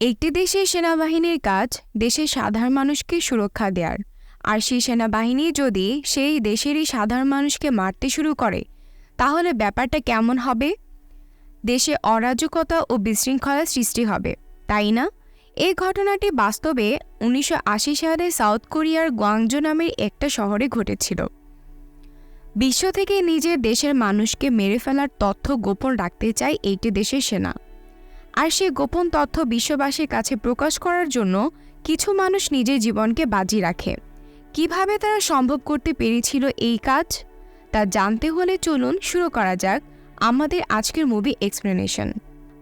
একটি দেশের সেনাবাহিনীর কাজ দেশের সাধারণ মানুষকে সুরক্ষা দেওয়ার আর সেই সেনাবাহিনী যদি সেই দেশেরই সাধারণ মানুষকে মারতে শুরু করে, তাহলে ব্যাপারটা কেমন হবে? দেশে অরাজকতা ও বিশৃঙ্খলার সৃষ্টি হবে, তাই না? এই ঘটনাটি বাস্তবে উনিশশো আশি সালে সাউথ কোরিয়ার গোয়াংজো নামের একটা শহরে ঘটেছিল। বিশ্ব থেকে নিজের দেশের মানুষকে মেরে ফেলার তথ্য গোপন রাখতে চায় এইটি দেশের সেনা। আর সেই গোপন তথ্য বিশ্ববাসীর কাছে প্রকাশ করার জন্য কিছু মানুষ নিজের জীবনকে বাজি রাখে। কীভাবে তারা সম্ভব করতে পেরেছিল এই কাজ? তা জানতে হলে চলুন শুরু করা যাক আমাদের আজকের মুভি এক্সপ্লেনেশন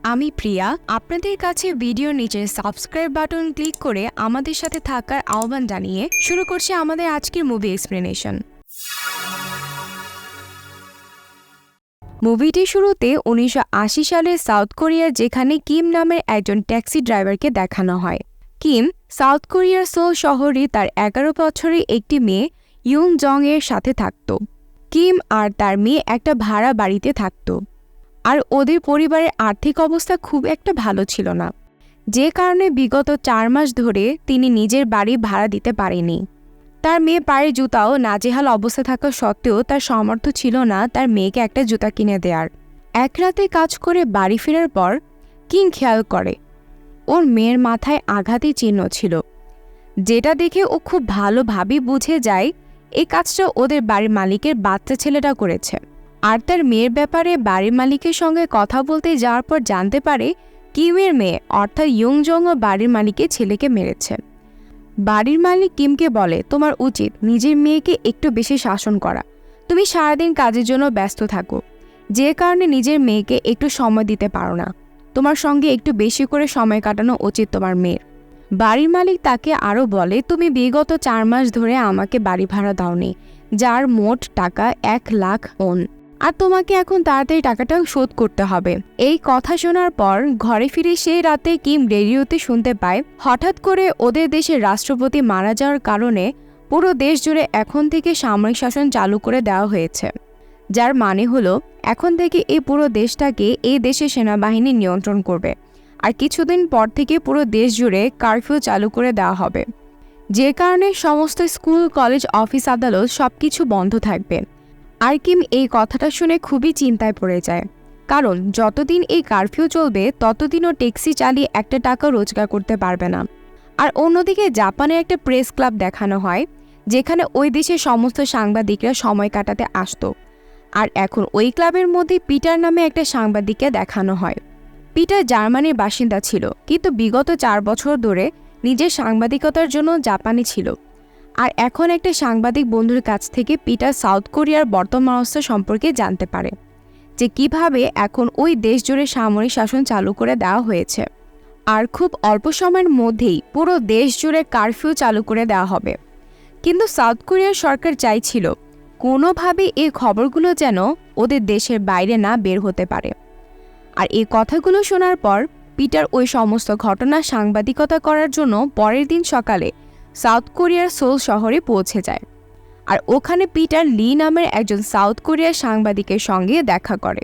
আমি প্রিয়া, আপনাদের কাছে ভিডিওর নিচে সাবস্ক্রাইব বাটন ক্লিক করে আমাদের সাথে থাকার আহ্বান জানিয়ে শুরু করছি আমাদের আজকের মুভি এক্সপ্লেনেশন মুভিটির শুরুতে উনিশশো আশি সালে সাউথ কোরিয়ার যেখানে কিম নামের একজন ট্যাক্সি ড্রাইভারকে দেখানো হয়। কিম সাউথ কোরিয়ার সোল শহরে তার এগারো বছরের একটি মেয়ে ইউং জং এর সাথে থাকত। কিম আর তার মেয়ে একটা ভাড়া বাড়িতে থাকত। আর ওদের পরিবারের আর্থিক অবস্থা খুব একটা ভালো ছিল না। যে কারণে বিগত চার মাস ধরে তিনি নিজের বাড়ি ভাড়া দিতে পারেনি তার মেয়ে পায়ের জুতাও নাজেহাল অবস্থা থাকা সত্ত্বেও তার সামর্থ্য ছিল না তার মেয়েকে একটা জুতা কিনে দেওয়ার এক রাতে কাজ করে বাড়ি ফেরার পর কিং খেয়াল করে, ওর মেয়ের মাথায় আঘাতের চিহ্ন ছিল। যেটা দেখে ও খুব ভালোভাবেই বুঝে যায়, এই কাজটা ওদের বাড়ির মালিকের বাচ্চা ছেলেটা করেছে। আর তার মেয়ের ব্যাপারে বাড়ির মালিকের সঙ্গে কথা বলতে যাওয়ার পর জানতে পারে, কিউয়ের মেয়ে অর্থাৎ ইয়ংজং ও বাড়ির মালিকের ছেলেকে মেরেছে। বাড়ির মালিক কিমকে বলে, তোমার উচিত নিজের মেয়েকে একটু বেশি শাসন করা। তুমি সারাদিন কাজের জন্য ব্যস্ত থাকো। যে কারণে নিজের মেয়েকে একটু সময় দিতে পারো না। তোমার সঙ্গে একটু বেশি করে সময় কাটানো উচিত তোমার মেয়ের। বাড়ির মালিক তাকে আরও বলে, তুমি বিগত চার মাস ধরে আমাকে বাড়ি ভাড়া দাওনি, যার মোট টাকা এক লাখ ওন। আর তোমাকে এখন তাড়াতাড়ি টাকাটা শোধ করতে হবে। এই কথা শোনার পর ঘরে ফিরে সেই রাতে কিম রেডিওতে শুনতে পায়, হঠাৎ করে ওদের দেশের রাষ্ট্রপতি মারা যাওয়ার কারণে পুরো দেশ জুড়ে এখন থেকে সামরিক শাসন চালু করে দেওয়া হয়েছে। যার মানে হলো, এখন থেকে এই পুরো দেশটাকে এই দেশের সেনাবাহিনী নিয়ন্ত্রণ করবে আর কিছুদিন পর থেকে পুরো দেশ জুড়ে কারফিউ চালু করে দেওয়া হবে। যে কারণে সমস্ত স্কুল, কলেজ, অফিস আদালত সব কিছু বন্ধ থাকবে। আর কিম এই কথাটা শুনে খুবই চিন্তায় পড়ে যায়। কারণ, যতদিন এই কারফিউ চলবে, ততদিনও ট্যাক্সি চালিয়ে একটা টাকা রোজগার করতে পারবে না। আর অন্যদিকে জাপানে একটা প্রেস ক্লাব দেখানো হয়, যেখানে ওই দেশের সমস্ত সাংবাদিকরা সময় কাটাতে আসতো। আর এখন ওই ক্লাবের মধ্যে পিটার নামে একটা সাংবাদিককে দেখানো হয়। পিটার জার্মানির বাসিন্দা ছিল, কিন্তু বিগত চার বছর ধরে নিজের সাংবাদিকতার জন্য জাপানে ছিল। আর এখন একটা সাংবাদিক বন্ধুর কাছ থেকে পিটার সাউথ কোরিয়ার বর্তমান অবস্থা সম্পর্কে জানতে পারে, যে কীভাবে এখন ওই দেশ জুড়ে সামরিক শাসন চালু করে দেওয়া হয়েছে। আর খুব অল্প সময়ের মধ্যেই পুরো দেশ জুড়ে কারফিউ চালু করে দেওয়া হবে। কিন্তু সাউথ কোরিয়ার সরকার চাইছিল কোনোভাবে এই খবরগুলো যেন ওদের দেশের বাইরে না বের হতে পারে। আর এই কথাগুলো শোনার পর পিটার ওই সমস্ত ঘটনা সাংবাদিকতা করার জন্য পরের দিন সকালে সাউথ কোরিয়ার সোল শহরে পৌঁছে যায়। আর ওখানে পিটার লি নামের একজন সাউথ কোরিয়ার সাংবাদিকের সঙ্গে দেখা করে।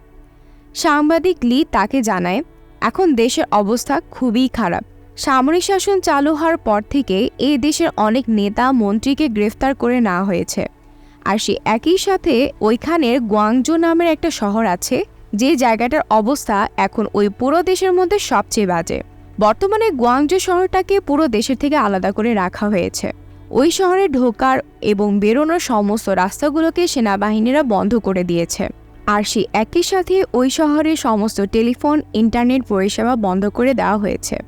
সাংবাদিক লি তাকে জানায়, এখন দেশের অবস্থা খুবই খারাপ। সামরিক শাসন চালু হওয়ার পর থেকে এই দেশের অনেক নেতা মন্ত্রীকে গ্রেফতার করে নেওয়া হয়েছে। আর সে একই সাথে ওইখানের গোয়াংজো নামের একটা শহর আছে, যে জায়গাটার অবস্থা এখন ওই পুরো দেশের মধ্যে সবচেয়ে বাজে। বর্তমানে গোয়াংজো শহরটাকে পুরো দেশের থেকে আলাদা করে রাখা হয়েছে। ওই শহরে ঢোকার এবং বেরোনোর সমস্ত রাস্তাগুলোকে সেনাবাহিনীরা বন্ধ করে দিয়েছে। আর সে একই সাথে ওই শহরে সমস্ত টেলিফোন, ইন্টারনেট পরিষেবা বন্ধ করে দেওয়া হয়েছে।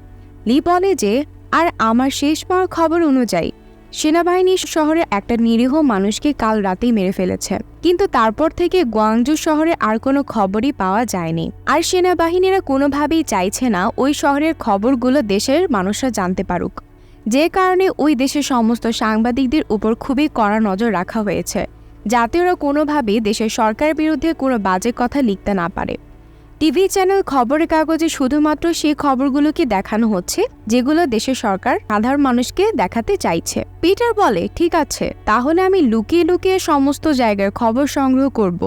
লি বলে যে, আর আমার শেষ পাওয়ার খবর অনুযায়ী সেনাবাহিনী শহরে একটা নিরীহ মানুষকে কাল রাতেই মেরে ফেলেছে। কিন্তু তারপর থেকে গোয়াংজু শহরে আর কোনো খবরই পাওয়া যায়নি। আর সেনাবাহিনীরা কোনোভাবেই চাইছে না ওই শহরের খবরগুলো দেশের মানুষরা জানতে পারুক। যে কারণে ওই দেশের সমস্ত সাংবাদিকদের উপর খুবই কড়া নজর রাখা হয়েছে, যাতে ওরা কোনোভাবেই দেশের সরকারের বিরুদ্ধে কোনো বাজে কথা লিখতে না পারে। টিভি চ্যানেল খবরের কাগজে শুধুমাত্র সেই খবরগুলোকে দেখানো হচ্ছে, যেগুলো দেশের সরকার সাধারণ মানুষকে দেখাতে চাইছে। পিটার বলে, ঠিক আছে, তাহলে আমি লুকিয়ে লুকিয়ে সমস্ত জায়গার খবর সংগ্রহ করব।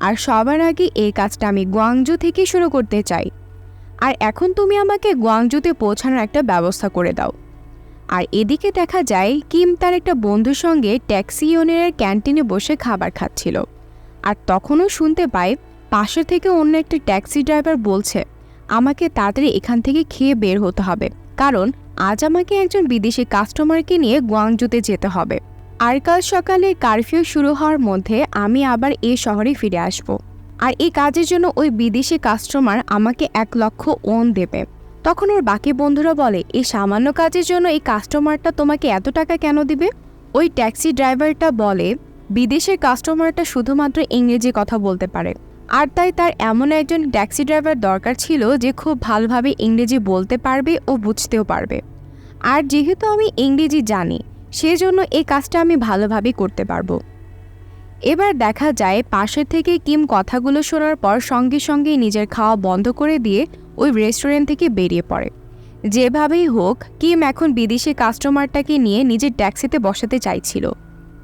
আর সবার আগে এই কাজটা আমি গোয়াংজু থেকে শুরু করতে চাই। আর এখন তুমি আমাকে গুয়াংজুতে পৌঁছানোর একটা ব্যবস্থা করে দাও। আর এদিকে দেখা যায়, কিম তার একটা বন্ধুর সঙ্গে ট্যাক্সি ইউনিয়নের ক্যান্টিনে বসে খাবার খাচ্ছিল। আর তখনও শুনতে পায় পাশে থেকে অন্য একটা ট্যাক্সি ড্রাইভার বলছে, আমাকে তাড়াতাড়ি এখান থেকে খেয়ে বের হতে হবে, কারণ আজ আমাকে একজন বিদেশি কাস্টমারকে নিয়ে গুয়াংজুতে যেতে হবে। আর কাল সকালে কারফিউ শুরু হওয়ার মধ্যে আমি আবার এ শহরে ফিরে আসব। আর এই কাজের জন্য ওই বিদেশি কাস্টমার আমাকে এক লক্ষ ওন দেবে। তখন ওর বাকি বন্ধুরা বলে, এই সামান্য কাজের জন্য এই কাস্টমারটা তোমাকে এত টাকা কেন দিবে? ওই ট্যাক্সি ড্রাইভারটা বলে, বিদেশের কাস্টমারটা শুধুমাত্র ইংরেজি কথা বলতে পারে। আর তাই তার এমন একজন ট্যাক্সি ড্রাইভার দরকার ছিল যে খুব ভালোভাবে ইংরেজি বলতে পারবে ও বুঝতেও পারবে। আর যেহেতু আমি ইংরেজি জানি, সেজন্য এই কাজটা আমি ভালোভাবে করতে পারব। এবার দেখা যায় পাশের থেকে কিম কথাগুলো শোনার পর সঙ্গে সঙ্গেই নিজের খাওয়া বন্ধ করে দিয়ে ওই রেস্টুরেন্ট থেকে বেরিয়ে পড়ে। যেভাবেই হোক, কিম এখন বিদেশি কাস্টমারটাকে নিয়ে নিজের ট্যাক্সিতে বসাতে চাইছিল।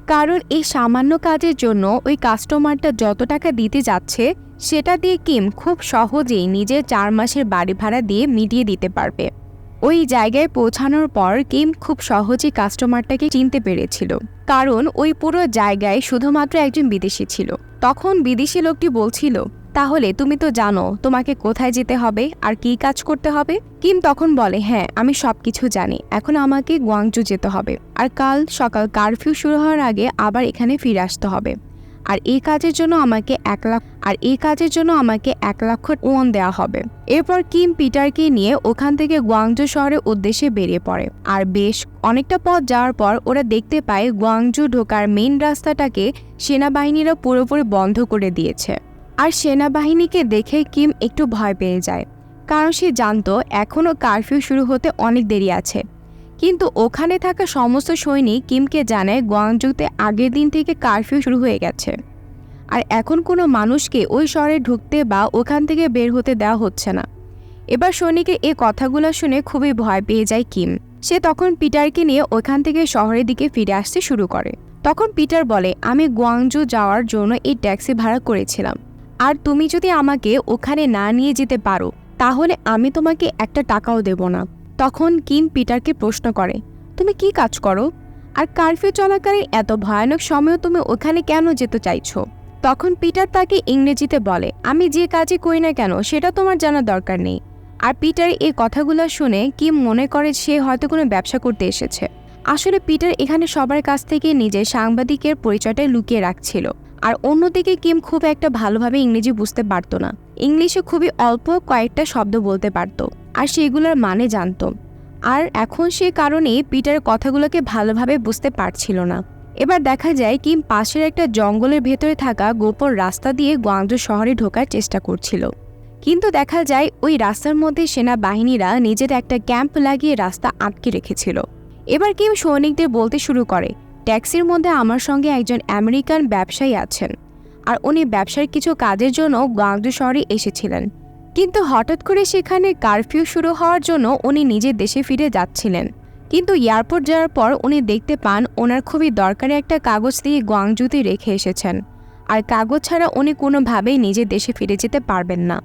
কারণ এই সামান্য কাজের জন্য ওই কাস্টমারটা যত টাকা দিতে যাচ্ছে, সেটা দিয়ে কিম খুব সহজেই নিজের চার মাসের বাড়ি ভাড়া দিয়ে মিটিয়ে দিতে পারবে। ওই জায়গায় পৌঁছানোর পর কিম খুব সহজেই কাস্টমারটাকে চিনতে পেরেছিল। কারণ ওই পুরো জায়গায় শুধুমাত্র একজন বিদেশি ছিল। তখন বিদেশি লোকটি বলছিল তাহলে তুমি তো জানো তোমাকে কোথায় যেতে হবে আর কী কাজ করতে হবে। কিম তখন বলে হ্যাঁ আমি সব কিছু জানি। এখন আমাকে গুয়াংজু যেতে হবে। আর কাল সকাল কারফিউ শুরু হওয়ার আগে আবার এখানে ফিরে আসতে হবে। আর এই কাজের জন্য আমাকে এক লাখ, আর এই কাজের জন্য আমাকে এক লক্ষ ওয়ান দেওয়া হবে। এরপর কিম পিটারকে নিয়ে ওখান থেকে গুয়াংজু শহরের উদ্দেশ্যে বেরিয়ে পড়ে। আর বেশ অনেকটা পথ যাওয়ার পর ওরা দেখতে পায় গুয়াংজু ঢোকার মেন রাস্তাটাকে সেনাবাহিনীরা পুরোপুরি বন্ধ করে দিয়েছে। আর সেনাবাহিনীকে দেখে কিম একটু ভয় পেয়ে যায়, কারণ সে জানতো এখনও কারফিউ শুরু হতে অনেক দেরি আছে। কিন্তু ওখানে থাকা সমস্ত সৈনিক কিমকে জানায় গোয়াংজুতে আগের দিন থেকে কারফিউ শুরু হয়ে গেছে। আর এখন কোনো মানুষকে ওই শহরে ঢুকতে বা ওখান থেকে বের হতে দেওয়া হচ্ছে না। এবার সৈনিকের এ কথাগুলো শুনে খুবই ভয় পেয়ে যায় কিম। সে তখন পিটারকে নিয়ে ওখান থেকে শহরের দিকে ফিরে আসতে শুরু করে। তখন পিটার বলে, আমি গোয়াংজু যাওয়ার জন্য এই ট্যাক্সি ভাড়া করেছিলাম। আর তুমি যদি আমাকে ওখানে না নিয়ে যেতে পারো, তাহলে আমি তোমাকে একটা টাকাও দেব না। তখন কিম পিটারকে প্রশ্ন করে, তুমি কি কাজ করো? আর কারফিউ চলাকালীন এত ভয়ানক সময়ও তুমি ওখানে কেন যেতে চাইছো? তখন পিটার তাকে ইংরেজিতে বলে, আমি যে কাজই করি না কেন, সেটা তোমার জানার দরকার নেই। আর পিটার এই কথাগুলো শুনে কিম মনে করে সে হয়তো কোনো ব্যবসা করতে এসেছে। আসলে পিটার এখানে সবার কাছ থেকে নিজের সাংবাদিকের পরিচয়টা লুকিয়ে রাখছিল। আর অন্যদিকে কিম খুব একটা ভালোভাবে ইংরেজি বুঝতে পারতো না। ইংলিশে খুবই অল্প কয়েকটা শব্দ বলতে পারত, আর সেগুলোর মানে জানত। আর এখন সে কারণে পিটার কথাগুলোকে ভালোভাবে বুঝতে পারছিল না। এবার দেখা যায় কিম পাশের একটা জঙ্গলের ভেতরে থাকা গোপন রাস্তা দিয়ে গুয়াংজু শহরে ঢোকার চেষ্টা করছিল। কিন্তু দেখা যায় ওই রাস্তার মধ্যে সেনাবাহিনীরা নিজের একটা ক্যাম্প লাগিয়ে রাস্তা আটকে রেখেছিল। এবার কিম সৈনিকদের বলতে শুরু করে ট্যাক্সির মধ্যে আমার সঙ্গে একজন আমেরিকান ব্যবসায়ী আছেন আর উনি ব্যবসার কিছু কাজের জন্য গাংজু শহরে এসেছিলেন। কিন্তু হঠাৎ করে সেখানে কারফিউ শুরু হওয়ার জন্য উনি নিজের দেশে ফিরে যাচ্ছিলেন। কিন্তু এয়ারপোর্ট যাওয়ার পর উনি দেখতে পান ওনার খুবই দরকারি একটা কাগজ দিয়ে গুয়াংজুতে রেখে এসেছেন। আর কাগজ ছাড়া উনি কোনোভাবেই নিজের দেশে ফিরে যেতে পারবেন না।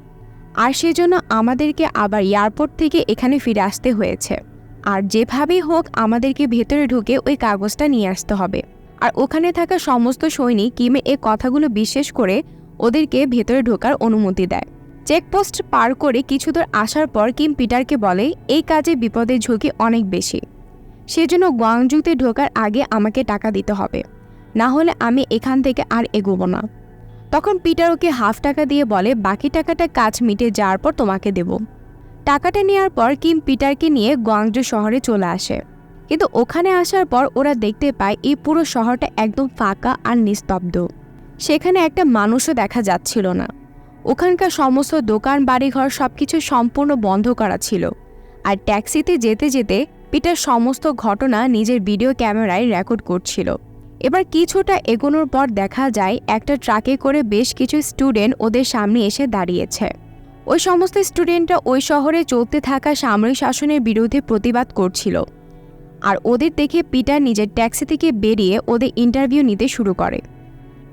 আর সেজন্য আমাদেরকে আবার এয়ারপোর্ট থেকে এখানে ফিরে আসতে হয়েছে। আর যেভাবেই হোক আমাদেরকে ভেতরে ঢুকে ওই কাগজটা নিয়ে আসতে হবে। আর ওখানে থাকা সমস্ত সৈনিক কিমে এ কথাগুলো বিশ্বাস করে ওদেরকে ভেতরে ঢোকার অনুমতি দেয়। চেকপোস্ট পার করে কিছু দূর আসার পর কিম পিটারকে বলে, এই কাজে বিপদের ঝুঁকি অনেক বেশি। সেজন্য গুয়াংজুতে ঢোকার আগে আমাকে টাকা দিতে হবে। না হলে আমি এখান থেকে আর এগোবো না। তখন পিটার ওকে হাফ টাকা দিয়ে বলে, বাকি টাকাটা কাজ মিটে যাওয়ার পর তোমাকে দেব। টাকাটা নেওয়ার পর কিম পিটারকে নিয়ে গুয়াংজু শহরে চলে আসে। কিন্তু ওখানে আসার পর ওরা দেখতে পায় এই পুরো শহরটা একদম ফাঁকা আর নিস্তব্ধ। সেখানে একটা মানুষও দেখা যাচ্ছিল না। ওখানকার সমস্ত দোকান, বাড়িঘর সব কিছু সম্পূর্ণ বন্ধ করা ছিল। আর ট্যাক্সিতে যেতে যেতে পিটার সমস্ত ঘটনা নিজের ভিডিও ক্যামেরায় রেকর্ড করছিল। এবার কিছুটা এগোনোর পর দেখা যায় একটা ট্রাকে করে বেশ কিছু স্টুডেন্ট ওদের সামনে এসে দাঁড়িয়েছে। ওই সমস্ত স্টুডেন্টরা ওই শহরে চলতে থাকা সামরিক শাসনের বিরুদ্ধে প্রতিবাদ করছিল। আর ওদের দেখে পিটার নিজের ট্যাক্সি থেকে বেরিয়ে ওদের ইন্টারভিউ নিতে শুরু করে।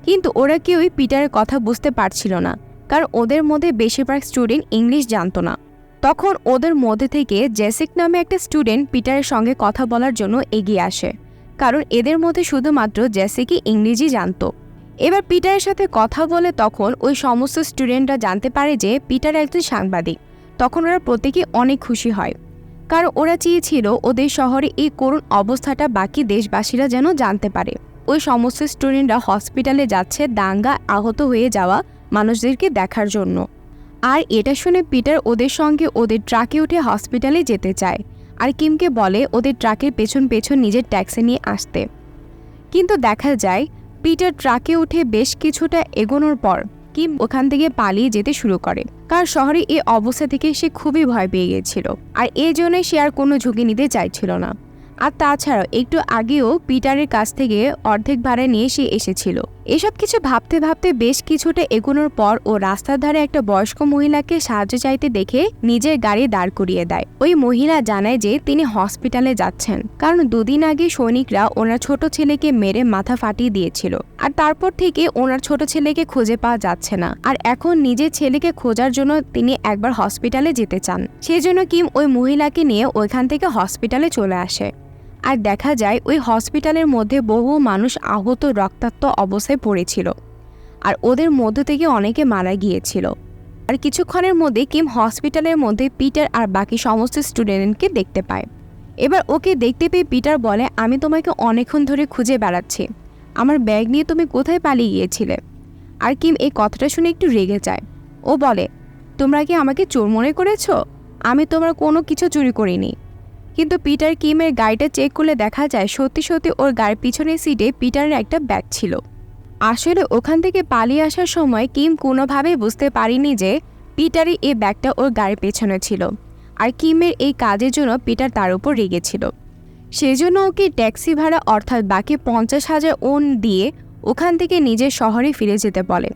কিন্তু ওরা কেউই পিটারের কথা বুঝতে পারছিল না, কারণ ওদের মধ্যে বেশিরভাগ স্টুডেন্ট ইংলিশ জানতো না। তখন ওদের মধ্যে থেকে জেসিক নামে একটা স্টুডেন্ট পিটারের সঙ্গে কথা বলার জন্য এগিয়ে আসে, কারণ এদের মধ্যে শুধুমাত্র জেসিকই ইংরেজি জানতো। এবার পিটারের সাথে কথা বলে তখন ওই সমস্ত স্টুডেন্টরা জানতে পারে যে পিটার একজন সাংবাদিক। তখন ওরা প্রত্যেকেই অনেক খুশি হয়। কারণ ওরা চেয়েছিল ওদের শহরে এই করুণ অবস্থাটা বাকি দেশবাসীরা যেন জানতে পারে। ওই সমস্ত স্টুডেন্টরা হসপিটালে যাচ্ছে দাঙ্গা আহত হয়ে যাওয়া মানুষদেরকে দেখার জন্য। আর এটা শুনে পিটার ওদের সঙ্গে ওদের ট্রাকে উঠে হসপিটালে যেতে চায়। আর কিমকে বলে ওদের ট্রাকের পেছন পেছন নিজের ট্যাক্সি নিয়ে আসতে। কিন্তু দেখা যায় পিটার ট্রাকে উঠে বেশ কিছুটা এগোনোর পর কিম ওখান থেকে পালিয়ে যেতে শুরু করে। কারণ শহরে এই অবস্থা থেকে সে খুবই ভয় পেয়ে গিয়েছিল আর এই জন্যই সে আর কোনো ঝুঁকি নিতে চাইছিল না। আর তাছাড়াও একটু আগেও পিটারের কাছ থেকে অর্ধেক ভাড়া নিয়ে সে এসেছিল। এসব কিছু ভাবতে ভাবতে বেশ কিছুটা এগোনোর পর ও রাস্তার ধারে একটা বয়স্ক মহিলাকে সাহায্য চাইতে দেখে নিজের গাড়ি দাঁড় করিয়ে দেয়। ওই মহিলা জানায় যে তিনি হসপিটালে যাচ্ছেন। কারণ দুদিন আগে সৈনিকরা ওনার ছোট ছেলেকে মেরে মাথা ফাটিয়ে দিয়েছিল। আর তারপর থেকে ওনার ছোট ছেলেকে খুঁজে পাওয়া যাচ্ছে না। আর এখন নিজের ছেলেকে খোঁজার জন্য তিনি একবার হসপিটালে যেতে চান। সেজন্য কিম ওই মহিলাকে নিয়ে ওইখান থেকে হসপিটালে চলে আসে। আর দেখা যায় ওই হসপিটালের মধ্যে বহু মানুষ আহত রক্তাক্ত অবস্থায় পড়েছিল। আর ওদের মধ্য থেকে অনেকে মারা গিয়েছিল। আর কিছুক্ষণের মধ্যে কিম হসপিটালের মধ্যে পিটার আর বাকি সমস্ত স্টুডেন্টকে দেখতে পায়। এবার ওকে দেখতে পেয়ে পিটার বলে, আমি তোমাকে অনেকক্ষণ ধরে খুঁজে বেড়াচ্ছি। আমার ব্যাগ নিয়ে তুমি কোথায় পালিয়ে গিয়েছিলে? আর কিম এই কথাটা শুনে একটু রেগে যায়। ও বলে, তোমরা কি আমাকে চোর মনে করেছ? আমি তোমার কোনো কিছু চুরি করিনি। কিন্তু পিটার কিমের গাড়িটা চেক করলে দেখা যায় সত্যি সত্যি ওর গাড়ির পিছনের সিটে পিটারের একটা ব্যাগ ছিল। আসলে ওখান থেকে পালিয়ে আসার সময় কিম কোনোভাবেই বুঝতে পারিনি যে পিটারই এই ব্যাগটা ওর গাড়ির পেছনে ছিল আর কিমের এই কাজের জন্য পিটার তার উপর রেগেছিল সেজন্য ওকে ট্যাক্সি ভাড়া অর্থাৎ বাকি পঞ্চাশ হাজার ওন দিয়ে ওখান থেকে নিজের শহরে ফিরে যেতে বলে।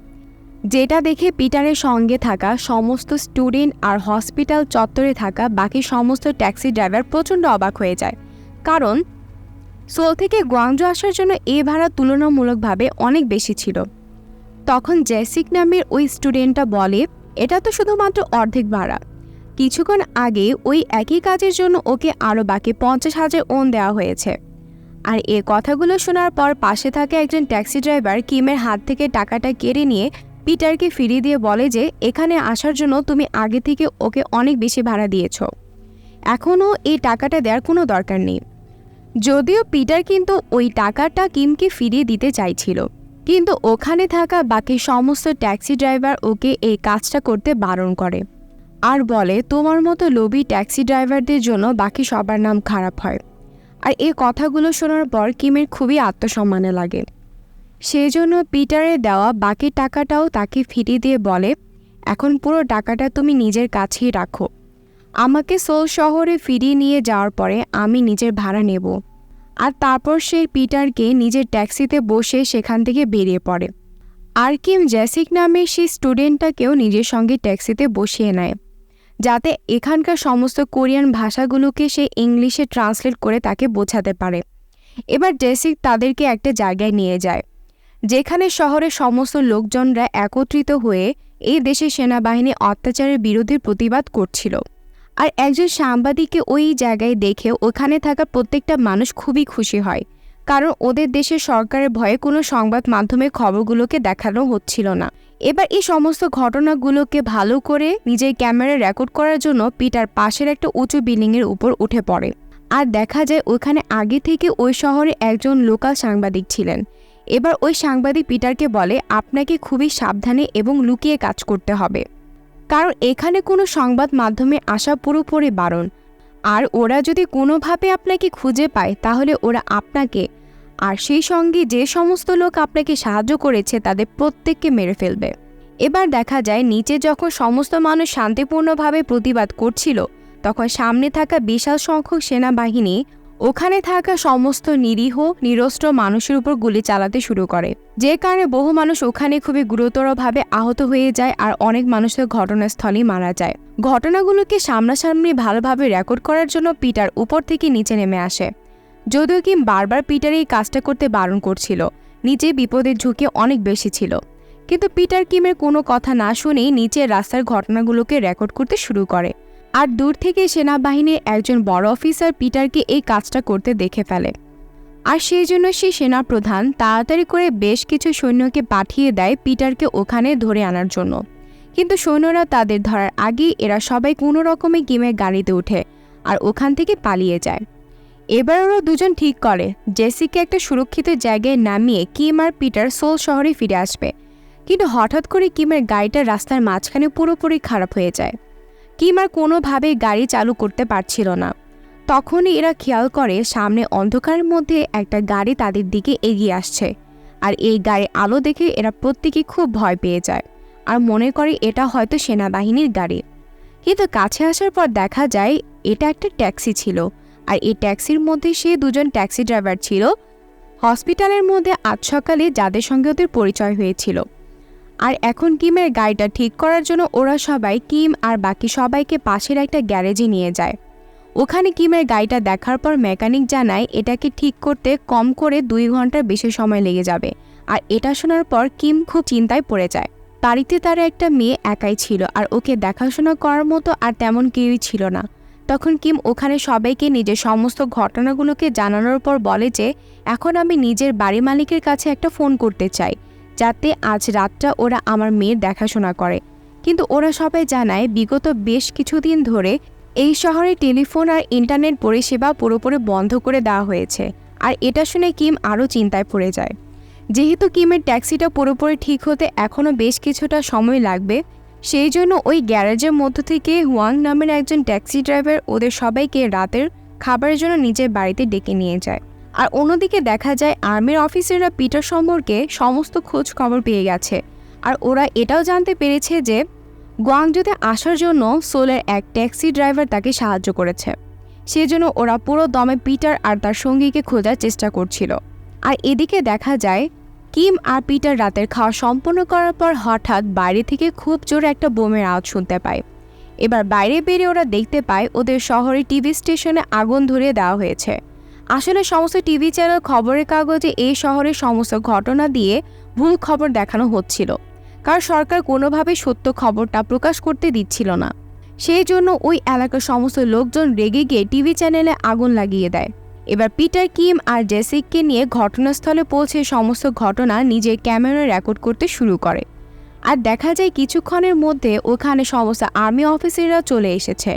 যেটা দেখে পিটারের সঙ্গে থাকা সমস্ত স্টুডেন্ট আর হসপিটাল চত্বরে থাকা বাকি সমস্ত ট্যাক্সি ড্রাইভার প্রচণ্ড অবাক হয়ে যায়। কারণ সোল থেকে গুয়াংজো আসার জন্য এ ভাড়া তুলনামূলকভাবে অনেক বেশি ছিল। তখন জেসিক নামের ওই স্টুডেন্টটা বলে, এটা তো শুধুমাত্র অর্ধেক ভাড়া। কিছুক্ষণ আগে ওই একই কাজের জন্য ওকে আরও বাকি পঞ্চাশ হাজার ওন দেওয়া হয়েছে। আর এ কথাগুলো শোনার পর পাশে থাকা একজন ট্যাক্সি ড্রাইভার কিমের হাত থেকে টাকাটা কেড়ে নিয়ে পিটারকে ফিরিয়ে দিয়ে বলে যে, এখানে আসার জন্য তুমি আগে থেকে ওকে অনেক বেশি ভাড়া দিয়েছ। এখনও এই টাকাটা দেওয়ার কোনো দরকার নেই। যদিও পিটার কিন্তু ওই টাকাটা কিমকে ফিরিয়ে দিতে চাইছিল, কিন্তু ওখানে থাকা বাকি সমস্ত ট্যাক্সি ড্রাইভার ওকে এই কাজটা করতে বারণ করে। আর বলে, তোমার মতো লোভী ট্যাক্সি ড্রাইভারদের জন্য বাকি সবার নাম খারাপ হয়। আর এই কথাগুলো শোনার পর কিমের খুবই আত্মসম্মানে লাগে। সেই জন্য পিটারের দেওয়া বাকি টাকাটাও তাকে ফিরিয়ে দিয়ে বলে, এখন পুরো টাকাটা তুমি নিজের কাছেই রাখো। আমাকে সোল শহরে ফিরিয়ে নিয়ে যাওয়ার পরে আমি নিজের ভাড়া নেব। আর তারপর সে পিটারকে নিজের ট্যাক্সিতে বসে সেখান থেকে বেরিয়ে পড়ে। আর কিম জ্যাসিক নামের সেই স্টুডেন্টটাকেও নিজের সঙ্গে ট্যাক্সিতে বসিয়ে নেয়, যাতে এখানকার সমস্ত কোরিয়ান ভাষাগুলোকে সে ইংলিশে ট্রান্সলেট করে তাকে বোঝাতে পারে। এবার জেসিক তাদেরকে একটা জায়গায় নিয়ে যায়। যেখানে শহরের সমস্ত লোকজনরা একত্রিত হয়ে এই দেশের সেনাবাহিনী অত্যাচারের বিরুদ্ধে প্রতিবাদ করছিল। আর একজন সাংবাদিককে ওই জায়গায় দেখে ওখানে থাকা প্রত্যেকটা মানুষ খুবই খুশি হয়, কারণ ওদের দেশের সরকারের ভয়ে কোনো সংবাদ মাধ্যমে খবরগুলোকে দেখানো হচ্ছিল না। এবার এই সমস্ত ঘটনাগুলোকে ভালো করে নিজের ক্যামেরায় রেকর্ড করার জন্য পিটার পাশের একটা উঁচু বিল্ডিংয়ের উপর উঠে পড়ে। আর দেখা যায় ওখানে আগে থেকে ওই শহরে একজন লোকাল সাংবাদিক ছিলেন। এবার ওই সাংবাদিক পিটারকে বলে, আপনাকে খুবই সাবধানে এবং লুকিয়ে কাজ করতে হবে। কারণ এখানে কোনো সংবাদ মাধ্যমে আসা পুরোপুরি বারণ। আর ওরা যদি কোনোভাবে আপনাকে খুঁজে পায়, তাহলে ওরা আপনাকে আর সেই সঙ্গে যে সমস্ত লোক আপনাকে সাহায্য করেছে, তাদের প্রত্যেককে মেরে ফেলবে। এবার দেখা যায়, নিচে যখন সমস্ত মানুষ শান্তিপূর্ণভাবে প্রতিবাদ করছিল, তখন সামনে থাকা বিশাল সংখ্যক সেনাবাহিনী ওখানে থাকা সমস্ত নিরীহ, নিরস্ত্র মানুষের উপর গুলি চালাতে শুরু করে। যে কারণে বহু মানুষ ওখানে খুবই গুরুতরভাবে আহত হয়ে যায় আর অনেক মানুষের ঘটনাস্থলেই মারা যায়। ঘটনাগুলোকে সামনাসামনি ভালোভাবে রেকর্ড করার জন্য পিটার উপর থেকে নিচে নেমে আসে। যদিও কিম বারবার পিটার এই কাজটা করতে বারণ করছিল নিচে বিপদের ঝুঁকি অনেক বেশি ছিল। কিন্তু পিটার কিমের কোনো কথা না শুনেই নিচের রাস্তার ঘটনাগুলোকে রেকর্ড করতে শুরু করে। আর দূর থেকে সেনাবাহিনীর একজন বড় অফিসার পিটারকে এই কাজটা করতে দেখে ফেলে। আর সেই জন্য সে সেনাপ্রধান তাড়াতাড়ি করে বেশ কিছু সৈন্যকে পাঠিয়ে দেয় পিটারকে ওখানে ধরে আনার জন্য। কিন্তু সৈন্যরা তাদের ধরার আগেই এরা সবাই কোনো রকমে কিমের গাড়িতে ওঠে আর ওখান থেকে পালিয়ে যায়। এবার ওরা দুজন ঠিক করে, জেসিকে একটা সুরক্ষিত জায়গায় নামিয়ে কিম আর পিটার সোল শহরে ফিরে আসবে। কিন্তু হঠাৎ করে কিমের গাড়িটা রাস্তার মাঝখানে পুরোপুরি খারাপ হয়ে যায়। কিম আর কোনোভাবেই গাড়ি চালু করতে পারছিল না। তখনই এরা খেয়াল করে সামনে অন্ধকারের মধ্যে একটা গাড়ি তাদের দিকে এগিয়ে আসছে। আর এই গাড়ির আলো দেখে এরা প্রত্যেকেই খুব ভয় পেয়ে যায়। আর মনে করে এটা হয়তো সেনাবাহিনীর গাড়ি। কিন্তু কাছে আসার পর দেখা যায়, এটা একটা ট্যাক্সি ছিল। আর এই ট্যাক্সির মধ্যে সে দুজন ট্যাক্সি ড্রাইভার ছিল। হসপিটালের মধ্যে আজ সকালে যাদের সঙ্গে ওদের পরিচয় হয়েছিল। আর এখন কিমের গাড়িটা ঠিক করার জন্য ওরা সবাই কিম আর বাকি সবাইকে পাশের একটা গ্যারেজে নিয়ে যায়। ওখানে কিমের গাড়িটা দেখার পর মেকানিক জানায় এটাকে ঠিক করতে কম করে দুই ঘণ্টার বেশি সময় লেগে যাবে। আর এটা শোনার পর কিম খুব চিন্তায় পড়ে যায়। বাড়িতে তার একটা মেয়ে একাই ছিল আর ওকে দেখাশোনা করার মতো আর তেমন কেউই ছিল না। তখন কিম ওখানে সবাইকে নিজের সমস্ত ঘটনাগুলোকে জানানোর পর বলে যে, এখন আমি নিজের বাড়ি মালিকের কাছে একটা ফোন করতে চাই। যাতে আজ রাতটা ওরা আমার মেয়ের দেখাশোনা করে। কিন্তু ওরা সবাই জানায়, বিগত বেশ কিছুদিন ধরে এই শহরে টেলিফোন আর ইন্টারনেট পরিষেবা পুরোপুরি বন্ধ করে দেওয়া হয়েছে। আর এটা শুনে কিম আরও চিন্তায় পড়ে যায়। যেহেতু কিমের ট্যাক্সিটা পুরোপুরি ঠিক হতে এখনও বেশ কিছুটা সময় লাগবে, সেই জন্য ওই গ্যারেজের মধ্য থেকে হুয়াং নামের একজন ট্যাক্সি ড্রাইভার ওদের সবাইকে রাতের খাবারের জন্য নিজের বাড়িতে ডেকে নিয়ে যায়। আর অন্যদিকে দেখা যায় আর্মির অফিসাররা পিটার সম্পর্কে সমস্ত খোঁজ খবর পেয়ে গেছে। আর ওরা এটাও জানতে পেরেছে যে গোয়াংজুতে আসার জন্য সোলের এক ট্যাক্সি ড্রাইভার তাকে সাহায্য করেছে। সেজন্য ওরা পুরো দমে পিটার আর তার সঙ্গীকে খোঁজার চেষ্টা করছিল। আর এদিকে দেখা যায়, কিম আর পিটার রাতের খাওয়া সম্পন্ন করার পর হঠাৎ বাইরে থেকে খুব জোরে একটা বোমের আওয়াজ শুনতে পায়। এবার বাইরে বেরিয়ে ওরা দেখতে পায় ওদের শহরে টিভি স্টেশনে আগুন ধরিয়ে দেওয়া হয়েছে। আসলে সমস্ত টিভি চ্যানেল খবরের কাগজে এই শহরের সমস্ত ঘটনা দিয়ে ভুল খবর দেখানো হচ্ছিল। কারণ সরকার কোনোভাবেই সত্য খবরটা প্রকাশ করতে দিচ্ছিল না। সেই জন্য ওই এলাকার সমস্ত লোকজন রেগে গিয়ে টিভি চ্যানেলে আগুন লাগিয়ে দেয়। এবার পিটার কিম আর জেসিককে নিয়ে ঘটনাস্থলে পৌঁছে সমস্ত ঘটনা নিজের ক্যামেরায় রেকর্ড করতে শুরু করে। আর দেখা যায় কিছুক্ষণের মধ্যে ওখানে সমস্ত আর্মি অফিসাররা চলে এসেছে।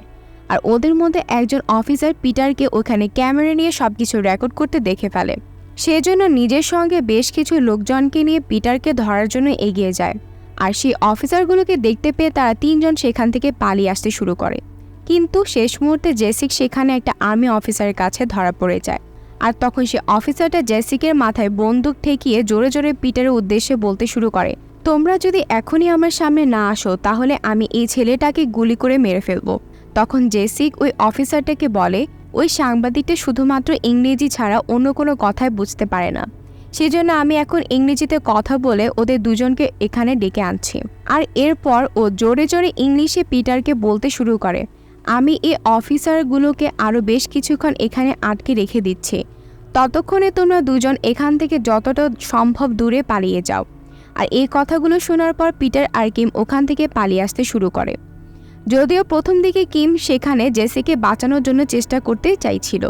আর ওদের মধ্যে একজন অফিসার পিটারকে ওখানে ক্যামেরা নিয়ে সব কিছু রেকর্ড করতে দেখে ফেলে। সেজন্য নিজের সঙ্গে বেশ কিছু লোকজনকে নিয়ে পিটারকে ধরার জন্য এগিয়ে যায়। আর সেই অফিসারগুলোকে দেখতে পেয়ে তারা তিনজন সেখান থেকে পালিয়ে আসতে শুরু করে। কিন্তু শেষ মুহূর্তে জেসিক সেখানে একটা আর্মি অফিসারের কাছে ধরা পড়ে যায়। আর তখন সে অফিসারটা জেসিকের মাথায় বন্দুক ঠেকিয়ে জোরে জোরে পিটারের উদ্দেশ্যে বলতে শুরু করে, তোমরা যদি এখনই আমার সামনে না আসো, তাহলে আমি এই ছেলেটাকে গুলি করে মেরে ফেলব। তখন জেসিক ওই অফিসারটাকে বলে, ওই সাংবাদিকটা শুধুমাত্র ইংরেজি ছাড়া অন্য কোনো কথাই বুঝতে পারে না। সেজন্য আমি এখন ইংরেজিতে কথা বলে ওদের দুজনকে এখানে ডেকে আনছি। আর এরপর ও জোরে জোরে ইংলিশে পিটারকে বলতে শুরু করে, আমি এই অফিসারগুলোকে আরও বেশ কিছুক্ষণ এখানে আটকে রেখে দিচ্ছি। ততক্ষণে তোমরা দুজন এখান থেকে যতটা সম্ভব দূরে পালিয়ে যাও। আর এই কথাগুলো শোনার পর পিটার আর কিম ওখান থেকে পালিয়ে আসতে শুরু করে। যদিও প্রথম দিকে কিম সেখানে জেসিকে বাঁচানোর জন্য চেষ্টা করতে চাইছিল।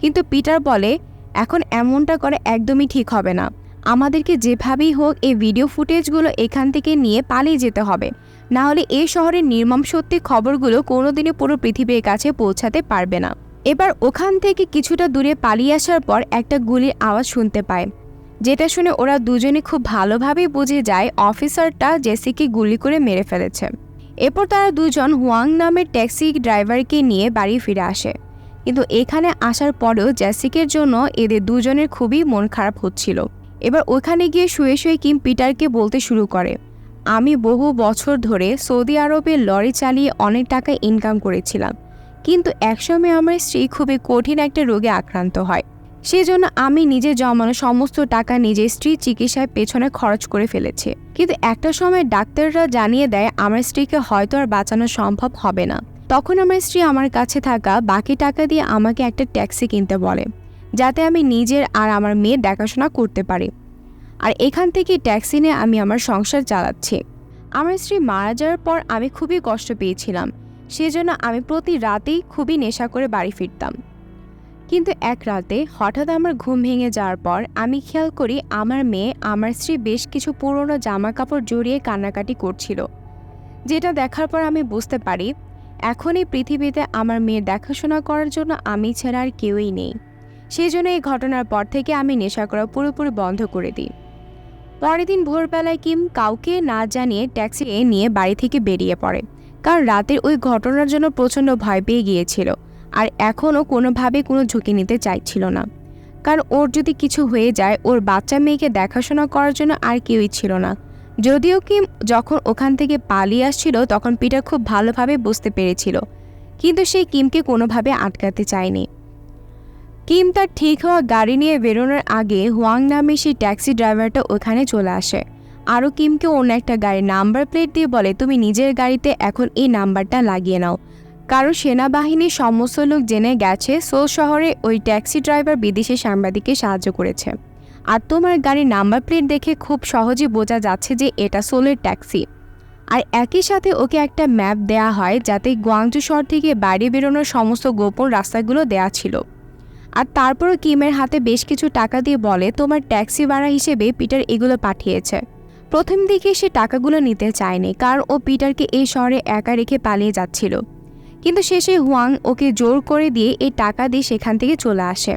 কিন্তু পিটার বলে, এখন এমনটা করে একদমই ঠিক হবে না। আমাদেরকে যেভাবেই হোক এই ভিডিও ফুটেজগুলো এখান থেকে নিয়ে পালিয়ে যেতে হবে। না হলে এই শহরের নির্মম সত্যি খবরগুলো কোনোদিনই পুরো পৃথিবীর কাছে পৌঁছাতে পারবে না। এবার ওখান থেকে কিছুটা দূরে পালিয়ে আসার পর একটা গুলির আওয়াজ শুনতে পায়, যেটা শুনে ওরা দুজনে খুব ভালোভাবেই বুঝে যায় অফিসারটা জেসিকে গুলি করে মেরে ফেলেছে। এরপর তারা দুজন হুয়াং নামের ট্যাক্সি ড্রাইভারকে নিয়ে বাড়ি ফিরে আসে। কিন্তু এখানে আসার পরেও জ্যাসিকের জন্য এদের দুজনের খুবই মন খারাপ হচ্ছিল। এবার ওখানে গিয়ে শুয়ে শুয়ে কিম পিটারকে বলতে শুরু করে, আমি বহু বছর ধরে সৌদি আরবে লরি চালিয়ে অনেক টাকা ইনকাম করেছিলাম, কিন্তু একসময় আমার স্ত্রী খুবই কঠিন একটা রোগে আক্রান্ত হয়। সেজন্য আমি নিজে জমানো সমস্ত টাকা নিজের স্ত্রীর চিকিৎসায় পেছনে খরচ করে ফেলেছি। কিন্তু একটা সময় ডাক্তাররা জানিয়ে দেয়, আমার স্ত্রীকে হয়তো আর বাঁচানো সম্ভব হবে না। তখন আমার স্ত্রী আমার কাছে থাকা বাকি টাকা দিয়ে আমাকে একটা ট্যাক্সি কিনতে বলে, যাতে আমি নিজের আর আমার মেয়ের দেখাশোনা করতে পারি। আর এখান থেকে ট্যাক্সি নিয়ে আমি আমার সংসার চালাচ্ছি। আমার স্ত্রী মারা যাওয়ার পর আমি খুবই কষ্ট পেয়েছিলাম। সেজন্য আমি প্রতি রাতেই খুবই নেশা করে বাড়ি ফিরতাম। কিন্তু এক রাতে হঠাৎ আমার ঘুম ভেঙে যাওয়ার পর আমি খেয়াল করি আমার মেয়ে আমার স্ত্রী বেশ কিছু পুরনো জামা কাপড় জড়িয়ে কান্নাকাটি করছিল। যেটা দেখার পর আমি বুঝতে পারি এখন এই পৃথিবীতে আমার মেয়ের দেখাশোনা করার জন্য আমি ছাড়া আর কেউই নেই। সেই জন্য এই ঘটনার পর থেকে আমি নেশা করা পুরোপুরি বন্ধ করে দিই। পরের দিন ভোরবেলায় কিম কাউকে না জানিয়ে ট্যাক্সি নিয়ে বাড়ি থেকে বেরিয়ে পড়ে, কারণ রাতের ওই ঘটনার জন্য প্রচণ্ড ভয় পেয়ে গিয়েছিল। আর এখনও কোনোভাবে কোনো ঝুঁকি নিতে চাইছিল না। কারণ ওর যদি কিছু হয়ে যায়, ওর বাচ্চা মেয়েকে দেখাশোনা করার জন্য আর কেউই ছিল না। যদিও কিম যখন ওখান থেকে পালিয়ে আসছিল, তখন পিটার খুব ভালোভাবে বুঝতে পেরেছিল। কিন্তু সে কিমকে কোনোভাবে আটকাতে চায়নি। কিম তার ঠিক হওয়া গাড়ি নিয়ে বেরোনোর আগে হোয়াং নামে সেই ট্যাক্সি ড্রাইভারটা ওখানে চলে আসে। আরও কিমকে অন্য একটা গাড়ির নাম্বার প্লেট দিয়ে বলে, তুমি নিজের গাড়িতে এখন এই নাম্বারটা লাগিয়ে নাও। কারণ সেনাবাহিনীর সমস্ত লোক জেনে গেছে, সোল শহরে ওই ট্যাক্সি ড্রাইভার বিদেশি সাংবাদিককে সাহায্য করেছে। আর তোমার গাড়ির নাম্বার প্লেট দেখে খুব সহজে বোঝা যাচ্ছে যে এটা সোলের ট্যাক্সি। আর একই সাথে ওকে একটা ম্যাপ দেয়া হয়, যাতে গুয়াংজু শহর থেকে বাইরে বেরোনোর সমস্ত গোপন রাস্তাগুলো দেয়া ছিল। আর তারপরও কিমের হাতে বেশ কিছু টাকা দিয়ে বলে, তোমার ট্যাক্সি ভাড়া হিসেবে পিটার এগুলো পাঠিয়েছে। প্রথম দিকে সে টাকাগুলো নিতে চায়নি, কারণ ও পিটারকে এই শহরে একা রেখে পালিয়ে যাচ্ছিল। কিন্তু শেষে হুয়াং ওকে জোর করে দিয়ে এই টাকা দিয়ে সেখান থেকে চলে আসে।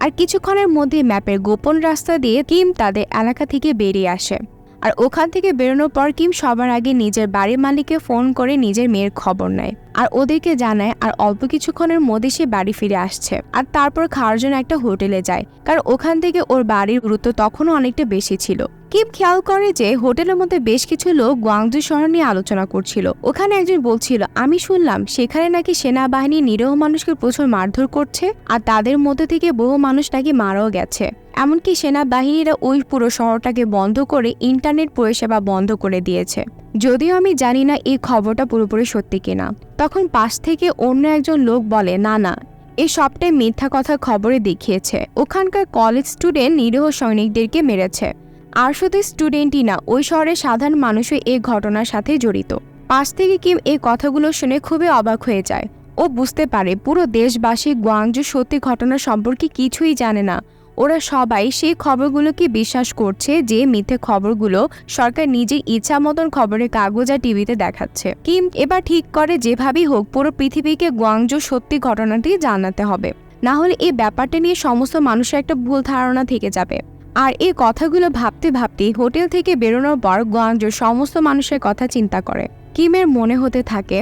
আর কিছুক্ষণের মধ্যে ম্যাপের গোপন রাস্তা দিয়ে কিম তাদের এলাকা থেকে বেরিয়ে আসে। আর ওখান থেকে বেরোনোর পর কিম সবার আগে নিজের বাড়ির মালিককে ফোন করে নিজের মেয়ের খবর নেয়। আর ওদেরকে জানায়, আর অল্প কিছুক্ষণের মধ্যে সে বাড়ি ফিরে আসছে। আর তারপর খাওয়ার জন্য একটা হোটেলে যায়। কারণ ওখান থেকে ওর বাড়ির গুরুত্ব তখনও অনেকটা বেশি ছিল। কিম খেয়াল করে যে হোটেলের মধ্যে বেশ কিছু লোক গুয়াংজু শহর নিয়ে আলোচনা করছিল। ওখানে একজন বলছিল, আমি শুনলাম, সেখানে নাকি সেনাবাহিনী নিরীহ মানুষকে প্রচুর মারধর করছে, আর তাদের মধ্যে থেকে বহু মানুষ নাকি মারাও গেছে। এমনকি সেনাবাহিনীরা ওই পুরো শহরটাকে বন্ধ করে ইন্টারনেট পরিষেবা বন্ধ করে দিয়েছে। যদিও আমি জানি না এই খবরটা পুরোপুরি সত্যি কিনা। তখন পাশ থেকে অন্য একজন লোক বলে না না এই সবটাই মিথ্যা কথা খবরে দেখিয়েছে। ওখানকার কলেজ স্টুডেন্ট নিরীহ সৈনিকদেরকে মেরেছে। আর শুধু স্টুডেন্টই না, ওই শহরের সাধারণ মানুষও এই ঘটনার সাথে জড়িত। পাশ থেকে কিম এই কথাগুলো শুনে খুবই অবাক হয়ে যায়। ও বুঝতে পারে, পুরো দেশবাসী গুয়াংজু সত্যি ঘটনা সম্পর্কে কিছুই জানে না। ওরা সবাই সেই খবরগুলোকে বিশ্বাস করছে যে মিথ্যে খবরগুলো সরকার নিজের ইচ্ছা মতন খবরের কাগজ আর টিভিতে দেখাচ্ছে। কিম এবার ঠিক করে যেভাবেই হোক পুরো পৃথিবীকে গুয়াংজু সত্যি ঘটনাটি জানাতে হবে। না হলে এই ব্যাপারটা নিয়ে সমস্ত মানুষের একটা ভুল ধারণা থেকে যাবে। আর এই কথাগুলো ভাবতে ভাবতে হোটেল থেকে বেরোনোর পর গুয়াংজুর সমস্ত মানুষের কথা চিন্তা করে। কিমের মনে হতে থাকে,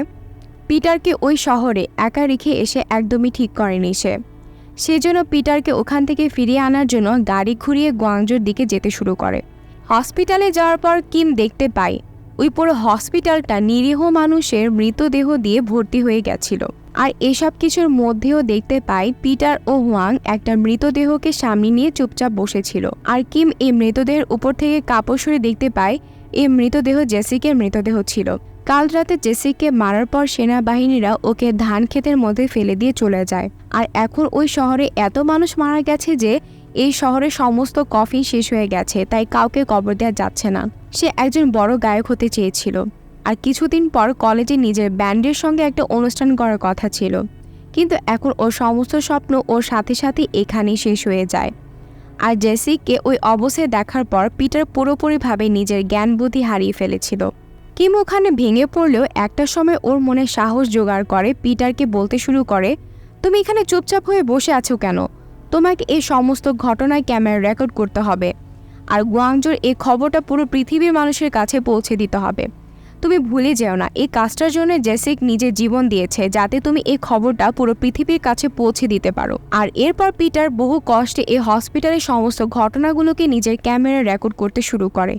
পিটারকে ওই শহরে একা রেখে এসে একদমই ঠিক করেনি সে। সেজন্য পিটারকে ওখান থেকে ফিরিয়ে আনার জন্য গাড়ি ঘুরিয়ে গোয়াংজোর দিকে যেতে শুরু করে। হসপিটালে যাওয়ার পর কিম দেখতে পায় ওই পুরো হসপিটালটা নিরীহ মানুষের মৃতদেহ দিয়ে ভর্তি হয়ে গেছিল। আর এসব কিছুর মধ্যেও দেখতে পাই, পিটার ও হুয়াং একটা মৃতদেহকে সামনে নিয়ে চুপচাপ বসেছিল। আর কিম এই মৃতদেহের উপর থেকে কাপড় সরে দেখতে পায় এই মৃতদেহ জেসিকের মৃতদেহ ছিল। কাল রাতে জেসিকে মারার পর সেনাবাহিনীরা ওকে ধান ক্ষেতের মধ্যে ফেলে দিয়ে চলে যায়। আর এখন ওই শহরে এত মানুষ মারা গেছে যে এই শহরে সমস্ত কফি শেষ হয়ে গেছে, তাই কাউকে কবর দেওয়া যাচ্ছে না। সে একজন বড় গায়ক হতে চেয়েছিল। আর কিছুদিন পর কলেজে নিজের ব্যান্ডের সঙ্গে একটা অনুষ্ঠান করার কথা ছিল। কিন্তু এখন ওর সমস্ত স্বপ্ন ওর সাথে সাথে এখানেই শেষ হয়ে যায়। আর জেসিকে ওই অবস্থায় দেখার পর পিটার পুরোপুরিভাবে নিজের জ্ঞান বুদ্ধি হারিয়ে ফেলেছিল। কিম ওখানে ভেঙে পড়লেও একটা সময় ওর মনে সাহস জোগাড় করে, পিটারকে বলতে শুরু করে, তুমি এখানে চুপচাপ হয়ে বসে আছো কেন? তোমাকে এই সমস্ত ঘটনায় ক্যামেরা রেকর্ড করতে হবে। আর গুয়াংজোর এই খবরটা পুরো পৃথিবীর মানুষের কাছে পৌঁছে দিতে হবে। তুমি ভুলে যেও না, এই কাজটার জন্য জেসিক নিজের জীবন দিয়েছে, যাতে তুমি এই খবরটা পুরো পৃথিবীর কাছে পৌঁছে দিতে পারো। আর এরপর পিটার বহু কষ্টে এই হসপিটালের সমস্ত ঘটনাগুলোকে নিজের ক্যামেরা রেকর্ড করতে শুরু করে।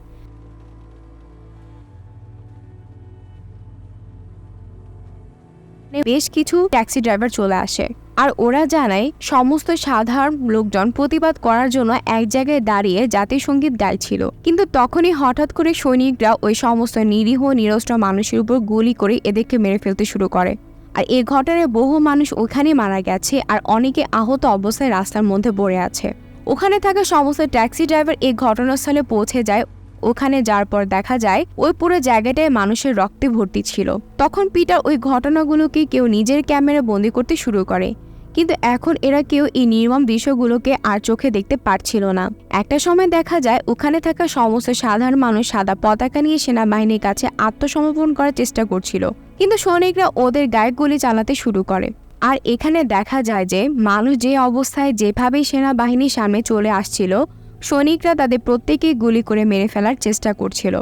বেশ কিছু ট্যাক্সি ড্রাইভার চলে আসে। আর ওরা জানায়, সমস্ত সাধারণ লোকজন প্রতিবাদ করার জন্য এক জায়গায় দাঁড়িয়ে জাতীয় সংগীত গাইছিল কিন্তু তখনই হঠাৎ করে সৈনিকরা ওই সমস্ত নিরীহ, নিরস্ত্র মানুষের উপর গুলি করে এদেরকে মেরে ফেলতে শুরু করে। আর এই ঘটনায় বহু মানুষ ওখানে মারা গেছে আর অনেকে আহত অবস্থায় রাস্তার মধ্যে পড়ে আছে। ওখানে থাকা সমস্ত ট্যাক্সি ড্রাইভার এই ঘটনাস্থলে পৌঁছে যায় ওখানে যাওয়ার পর দেখা যায়, ওই পুরো জায়গাটায় মানুষের রক্তে ভর্তি ছিল। তখন পিটার ওই ঘটনাগুলোকে কেউ নিজের ক্যামেরা বন্দি করতে শুরু করে। কিন্তু এখন এরা কেউ এই নির্মম দৃশ্যগুলোকে আর চোখে দেখতে পারছিল না। একটা সময় দেখা যায়, ওখানে থাকা সমস্ত সাধারণ মানুষ সাদা পতাকা নিয়ে সেনাবাহিনীর কাছে আত্মসমর্পণ করার চেষ্টা করছিল। কিন্তু সৈনিকরা ওদের গায়ে গুলি চালাতে শুরু করে। আর এখানে দেখা যায় যে, মানুষ যে অবস্থায় যেভাবে সেনাবাহিনীর সামনে চলে আসছিল সৈনিকরা তাদের প্রত্যেকেই গুলি করে মেরে ফেলার চেষ্টা করছিল।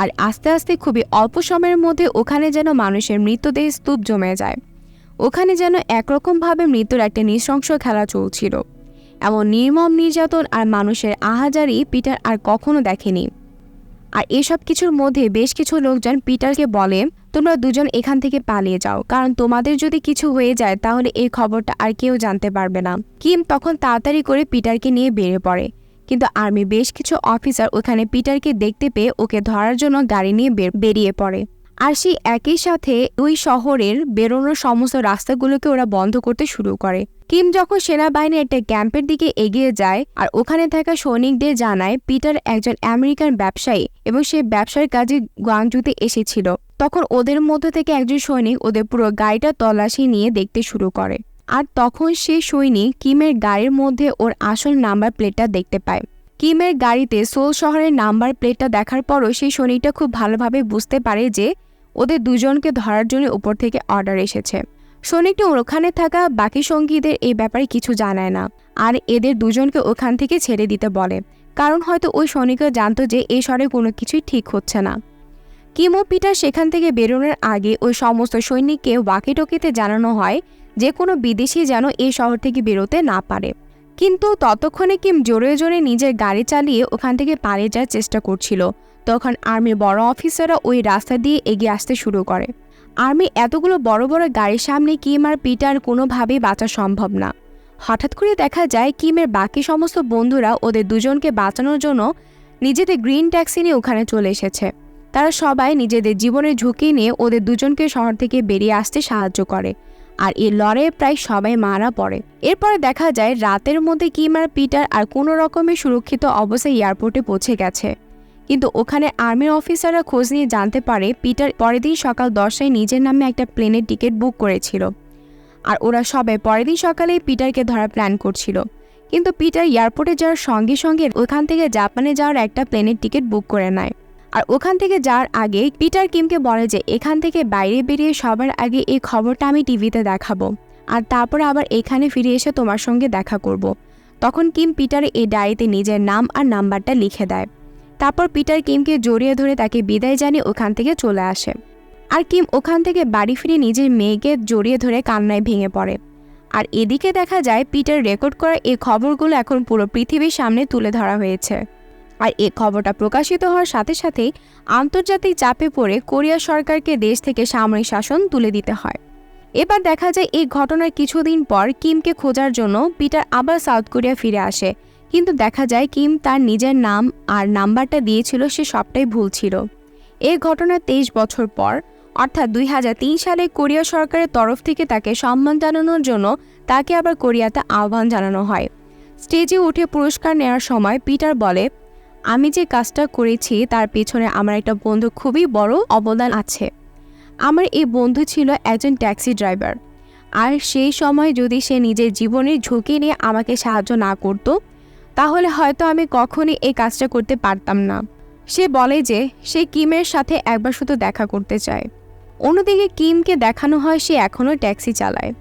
আর আস্তে আস্তে খুবই অল্প সময়ের মধ্যে ওখানে যেন মানুষের মৃতদেহ স্তূপ জমে যায়। ওখানে যেন একরকমভাবে মৃত্যুর একটা নৃশংস খেলা চলছিল। এমন নির্মম নির্যাতন আর মানুষের আহাজারি পিটার আর কখনো দেখেনি। আর এসব কিছুর মধ্যে বেশ কিছু লোকজন পিটারকে বলে, তোমরা দুজন এখান থেকে পালিয়ে যাও, কারণ তোমাদের যদি কিছু হয়ে যায় তাহলে এই খবরটা আর কেউ জানতে পারবে না। কিম তখন তাড়াতাড়ি করে পিটারকে নিয়ে বেরিয়ে পড়ে। কিন্তু আর্মি বেশ কিছু অফিসার ওখানে পিটারকে দেখতে পেয়ে ওকে ধরার জন্য গাড়ি নিয়ে বেরিয়ে পড়ে। আর সেই একই সাথে ওই শহরের বেরোনোর সমস্ত রাস্তাগুলোকে ওরা বন্ধ করতে শুরু করে। কিম যখন সেনাবাহিনী একটা ক্যাম্পের দিকে এগিয়ে যায় আর ওখানে থাকা সৈনিকদের জানায়, পিটার একজন আমেরিকান ব্যবসায়ী এবং সে ব্যবসার কাজে গুয়াংজুতে এসেছিল। তখন ওদের মধ্য থেকে একজন সৈনিক ওদের পুরো গাড়িটা তল্লাশি নিয়ে দেখতে শুরু করে। আর তখন সে সৈনিক কিমের গাড়ির মধ্যে ওর আসল নাম্বার প্লেটটা দেখতে পায়। কিমের গাড়িতে সোল শহরের নাম্বার প্লেটটা দেখার পরও সেই সৈনিকটা খুব ভালোভাবে বুঝতে পারে যে ওদের দুজনকে ধরার জন্য উপর থেকে অর্ডার এসেছে। সৈনিকটি ওখানে থাকা বাকি সঙ্গীদের এই ব্যাপারে কিছু জানায় না আর এদের দুজনকে ওখান থেকে ছেড়ে দিতে বলে। কারণ হয়তো ওই সৈনিকরা জানতো যে এই শহরে কোনো কিছুই ঠিক হচ্ছে না। কিমো পিটার সেখান থেকে বেরোনোর আগে ওই সমস্ত সৈনিককে ওয়াকিটকিতে জানানো হয় যে কোনো বিদেশি যেন এই শহর থেকে বেরোতে না পারে। কিন্তু ততক্ষণে কিম জোরে জোরে নিজের গাড়ি চালিয়ে ওখান থেকে পালিয়ে যাওয়ার চেষ্টা করছিল। তখন আর্মির বড় অফিসাররা ওই রাস্তা দিয়ে এগিয়ে আসতে শুরু করে। আর্মি এতগুলো বড় বড় গাড়ির সামনে কিম আর পিটার কোনোভাবেই বাঁচা সম্ভব না। হঠাৎ করে দেখা যায় কিমের বাকি সমস্ত বন্ধুরা ওদের দুজনকে বাঁচানোর জন্য নিজেদের গ্রিন ট্যাক্সি নিয়ে ওখানে চলে এসেছে। তারা সবাই নিজেদের জীবনের ঝুঁকি নিয়ে ওদের দুজনকে শহর থেকে বেরিয়ে আসতে সাহায্য করে। আর এই লড়াইয়ে প্রায় সবাই মারা পড়ে। এরপরে দেখা যায় রাতের মধ্যে কিম আর পিটার আর কোনো রকমের সুরক্ষিত অবস্থায় এয়ারপোর্টে পৌঁছে গেছে। কিন্তু ওখানে আর্মির অফিসাররা খোঁজ নিয়ে জানতে পারে পিটার পরের দিন সকাল দশটায় নিজের নামে একটা প্লেনের টিকিট বুক করেছিল। আর ওরা সবাই পরের দিন সকালেই পিটারকে ধরার প্ল্যান করছিল। কিন্তু পিটার এয়ারপোর্টে যাওয়ার সঙ্গে সঙ্গে ওখান থেকে জাপানে যাওয়ার একটা প্লেনের টিকিট বুক করে নেয়। আর ওখান থেকে যাওয়ার আগে পিটার কিমকে বলে যে, এখান থেকে বাইরে বেরিয়ে সবার আগে এই খবরটা আমি টিভিতে দেখাবো। আর তারপর আবার এখানে ফিরে এসে তোমার সঙ্গে দেখা করব। তখন কিম পিটার এই ডায়েরিতে নিজের নাম আর নাম্বারটা লিখে দেয়। তারপর পিটার কিমকে জড়িয়ে ধরে তাকে বিদায় জানিয়ে ওখান থেকে চলে আসে। আর কিম ওখান থেকে বাড়ি ফিরে নিজের মেয়েকে জড়িয়ে ধরে কান্নায় ভেঙে পড়ে। আর এদিকে দেখা যায়, পিটার রেকর্ড করা এই খবরগুলো এখন পুরো পৃথিবীর সামনে তুলে ধরা হয়েছে। আর এ খবরটা প্রকাশিত হওয়ার সাথে সাথেই আন্তর্জাতিক চাপে পড়ে কোরিয়া সরকারকে দেশ থেকে সামরিক শাসন তুলে দিতে হয়। এবার দেখা যায় এই ঘটনার কিছুদিন পর কিমকে খোঁজার জন্য পিটার আবার সাউথ কোরিয়া ফিরে আসে। কিন্তু দেখা যায় কিম তার নিজের নাম আর নাম্বারটা দিয়েছিল সে সবটাই ভুল ছিল। এই ঘটনার তেইশ বছর পর, অর্থাৎ দুই হাজার তিন সালে কোরিয়া সরকারের তরফ থেকে তাকে সম্মান জানানোর জন্য তাকে আবার কোরিয়াতে আহ্বান জানানো হয়। স্টেজে উঠে পুরস্কার নেওয়ার সময় পিটার বলে আমি যে কাজটা করেছি, তার পেছনে আমার একটা বন্ধু খুবই বড় অবদান আছে। আমার এই বন্ধু ছিল একজন ট্যাক্সি ড্রাইভার। আর সেই সময় যদি সে নিজের জীবনের ঝুঁকি নিয়ে আমাকে সাহায্য না করত, তাহলে হয়তো আমি কখনই এই কাজটা করতে পারতাম না। সে বলে যে, সে কিমের সাথে একবার শুধু দেখা করতে চায়। অন্যদিকে কিমকে দেখানো হয় সে এখনও ট্যাক্সি চালায়।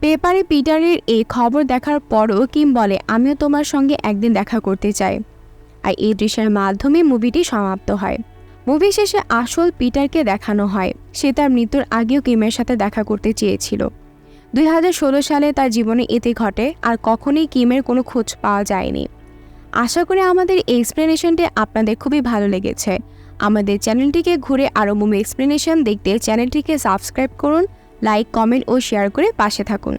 পেপারে পিটারের এই খবর দেখার পরও কিম বলে, আমিও তোমার সঙ্গে একদিন দেখা করতে চাই। আর এই দৃশ্যের মাধ্যমে মুভিটি সমাপ্ত হয়। মুভি শেষে আসল পিটারকে দেখানো হয়। সে তার মৃত্যুর আগেও কিমের সাথে দেখা করতে চেয়েছিল। দুই হাজার ষোলো সালে তার জীবনে এতে ঘটে আর কখনোই কিমের কোনো খোঁজ পাওয়া যায়নি। আশা করি আমাদের এক্সপ্লেনেশনটি আপনাদের খুবই ভালো লেগেছে। আমাদের চ্যানেলটিকে ঘুরে আরও মুভি এক্সপ্লেনেশন দেখতে চ্যানেলটিকে সাবস্ক্রাইব করুন লাইক কমেন্ট ও শেয়ার করে পাশে থাকুন।